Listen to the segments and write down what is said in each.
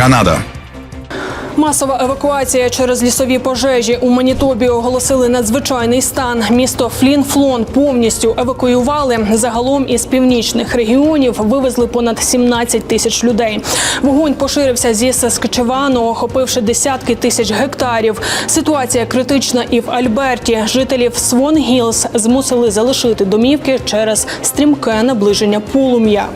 Канада. Масова евакуація через лісові пожежі у Манітобі оголосили надзвичайний стан. Місто Флін-Флон повністю евакуювали. Загалом із північних регіонів вивезли понад 17 тисяч людей. Вогонь поширився зі Саскачевану, охопивши десятки тисяч гектарів. Ситуація критична і в Альберті. Жителів Свон Гілс змусили залишити домівки через стрімке наближення полум'я.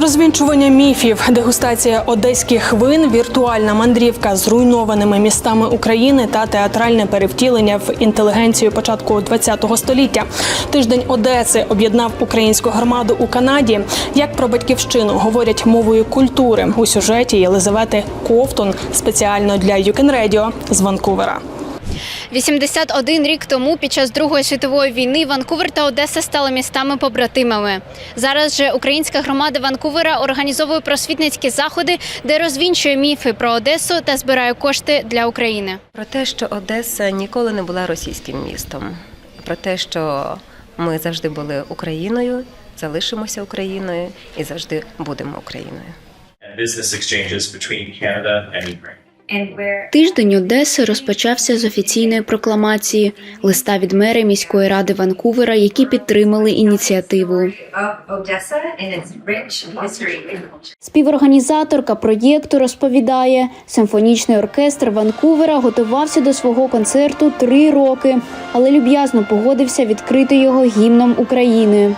Розвінчування міфів, дегустація одеських вин, віртуальна мандрівка з руйнованими містами України та театральне перевтілення в інтелігенцію початку ХХ століття. Тиждень Одеси об'єднав українську громаду у Канаді. Як про батьківщину говорять мовою культури у сюжеті Єлизавети Ковтун спеціально для Радіо з Ванкувера. 81 рік тому, під час Другої світової війни, Ванкувер та Одеса стали містами-побратимами. Зараз же українська громада Ванкувера організовує просвітницькі заходи, де розвінчує міфи про Одесу та збирає кошти для України. Про те, що Одеса ніколи не була російським містом, про те, що ми завжди були Україною, залишимося Україною і завжди будемо Україною. business exchanges between Canada and Ukraine. Тиждень Одеси розпочався з офіційної прокламації листа від мера міської ради Ванкувера, які підтримали ініціативу. Співорганізаторка проєкту розповідає, симфонічний оркестр Ванкувера готувався до свого концерту три роки, але люб'язно погодився відкрити його гімном України.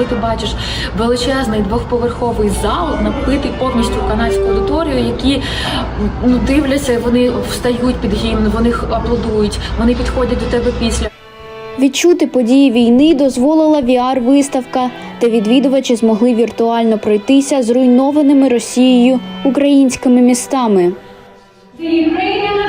Коли ти бачиш величезний двохповерховий зал, набитий повністю канадською аудиторією, які ну дивляться, вони встають під гімн, вони аплодують, вони підходять до тебе після. Відчути події війни дозволила VR-виставка, де відвідувачі змогли віртуально пройтися зруйнованими Росією українськими містами. The Ukrainian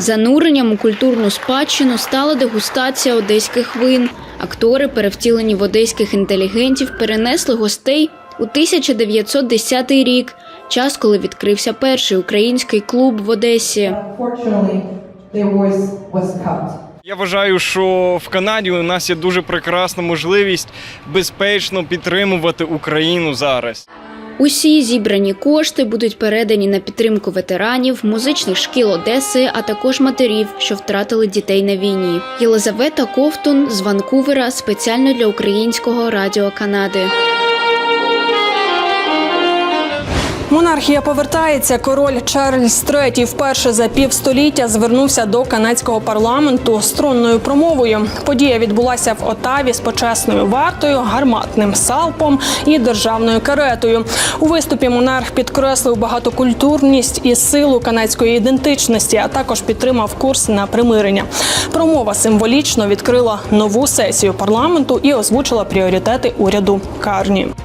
Зануренням у культурну спадщину стала дегустація одеських вин. Актори, перевтілені в одеських інтелігентів, перенесли гостей у 1910 рік, час, коли відкрився перший український клуб в Одесі. Я вважаю, що в Канаді у нас є дуже прекрасна можливість безпечно підтримувати Україну зараз. Усі зібрані кошти будуть передані на підтримку ветеранів, музичних шкіл Одеси, а також матерів, що втратили дітей на війні. Єлизавета Ковтун з Ванкувера спеціально для українського радіо Канади. Монархія повертається. Король Чарльз III вперше за півстоліття звернувся до канадського парламенту з тронною промовою. Подія відбулася в Отаві з почесною вартою, гарматним салпом і державною каретою. У виступі монарх підкреслив багатокультурність і силу канадської ідентичності, а також підтримав курс на примирення. Промова символічно відкрила нову сесію парламенту і озвучила пріоритети уряду Карні.